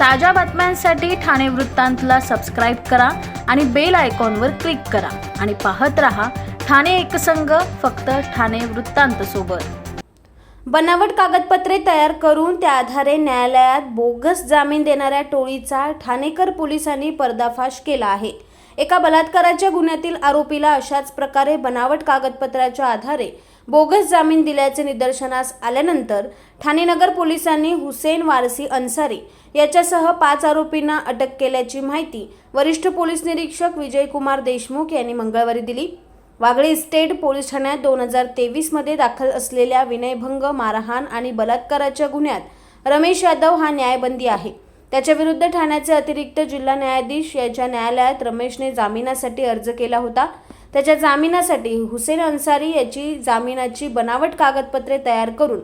ताज्या बातम्यांसाठी ठाणे वृत्तांतला सबस्क्राईब करा आणि बेल आयकॉनवर क्लिक करा. आणि पाहत रहा ठाणे एकसंघ फक्त ठाणे वृत्तांत सोबत. बनावट कागदपत्रे तयार करून त्या आधारे न्यायालयात बोगस जामीन देणाऱ्या टोळीचा ठाणेकर पोलिसांनी पर्दाफाश केला आहे. एका बलात्काराच्या गुन्ह्यातील आरोपीला अशाच प्रकारे बनावट कागदपत्राच्या आधारे बोगस जामीन दिल्याचे निदर्शनास आल्यानंतर ठाणे नगर पोलिसांनी हुसेन वारसी अन्सारी याच्यासह पाच आरोपींना अटक केल्याची माहिती वरिष्ठ पोलीस निरीक्षक विजयकुमार देशमुख यांनी मंगळवारी दिली. वागळे इस्टेट पोलीस ठाण्यात दोन हजार तेवीसमध्ये दाखल असलेल्या विनयभंग मारहाण आणि बलात्काराच्या गुन्ह्यात रमेश यादव हा न्यायबंदी आहे. त्याच्याविरुद्ध ठाण्याचे अतिरिक्त जिल्हा न्यायाधीश याच्या न्यायालयात रमेशने जामिनासाठी अर्ज केला होता. त्याच्या जामिनासाठी हुसेन अन्सारी याची जामिनाची बनावट कागदपत्रे तयार करून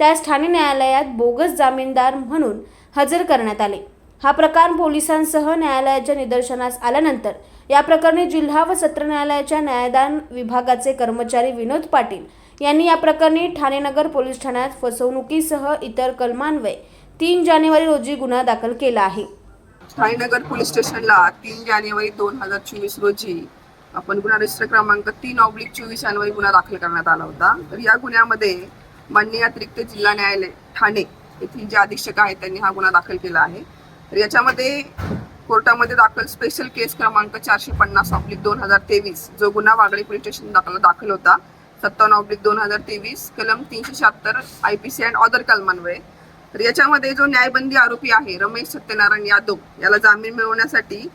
त्यास ठाणे न्यायालयात बोगस जामीनदार म्हणून हजर करण्यात आले. हा प्रकार पोलिसांसह न्यायालयाच्या निदर्शनास आल्यानंतर या प्रकरणी जिल्हा व सत्र न्यायालयाच्या न्यायदान विभागाचे कर्मचारी विनोद पाटील यांनी या प्रकरणी ठाणे नगर पोलीस ठाण्यात फसवणुकीसह इतर कलमान्वये तीन जानेवारी रोजी गुन्हा दाखल केला आहे. ठाणेनगर पोलीस स्टेशनला तीन जानेवारी दोन हजार चोवीस रोजी आपण गुन्हा रजिस्टर क्रमांक तीन ऑब्लिक चोवीस अन्वयी गुन्हा दाखल करण्यात आला होता. तर या गुन्ह्यामध्ये माननीय अतिरिक्त जिल्हा न्यायालय ठाणे येथील जे अधीक्षक आहेत त्यांनी हा गुन्हा दाखल केला आहे. तर याच्यामध्ये कोर्टामध्ये दाखल स्पेशल केस क्रमांक चारशे पन्नास ऑब्लिक दोन हजार तेवीस जो गुन्हा वागळे पोलीस स्टेशन दाखल दाखल होता. सत्तावन्न ऑब्लिक दोन हजार तेवीस कलम तीनशे शहात्तर I P C and other कलमान्वये तर याच्यामध्ये जो न्यायबंदी आरोपी आहे रमेश सत्यनारायण यादव याला जामीन मिळवण्यासाठी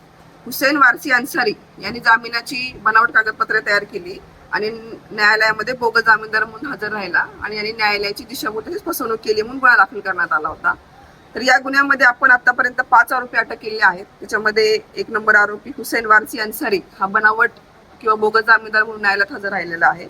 हुसेन वारसी अन्सारी यांनी जामिनाची बनावट कागदपत्रे तयार केली आणि न्यायालयामध्ये बोगस जामीनदार म्हणून हजर राहिला आणि यांनी न्यायालयाची दिशाभूल तसेच फसवणूक केली म्हणून गुन्हा दाखल करण्यात आला होता. तर या गुन्ह्यामध्ये आपण आतापर्यंत पाच आरोपी अटक केले आहेत. त्याच्यामध्ये एक नंबर आरोपी हुसेन वारसी अन्सारी हा बनावट किंवा बोगस जामीनदार म्हणून न्यायालयात हजर राहिलेला आहे.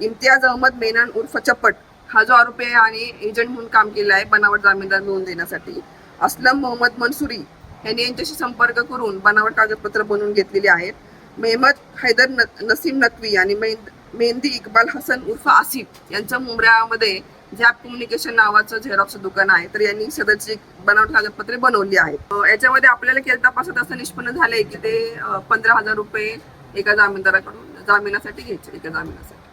इम्तियाज अहमद मेनन उर्फ चप्पट हा जो आरोपी आहे आणि एजंट म्हणून काम केलं आहे बनावट जामीनदार मिळवून देण्यासाठी. असलम मोहम्मद मनसुरी यांनी यांच्याशी संपर्क करून बनावट कागदपत्र बनवून घेतलेली आहेत. मेहमद हैदर न नसीम नकवी आणि मेहंद- मेहंदी इक्बाल हसन उर्फ आसिफ यांचं मुंबऱ्यामध्ये झॅप कम्युनिकेशन नावाचं झेरॉक्सचं दुकान आहे. तर यांनी सदरची बनावट कागदपत्रे बनवली आहेत. याच्यामध्ये आपल्याला केल तपासात असं निष्पन्न झालंय की ते पंधरा हजार रुपये एका जामीनदाराकडून जामिनासाठी घ्यायचे एका जामिनासाठी.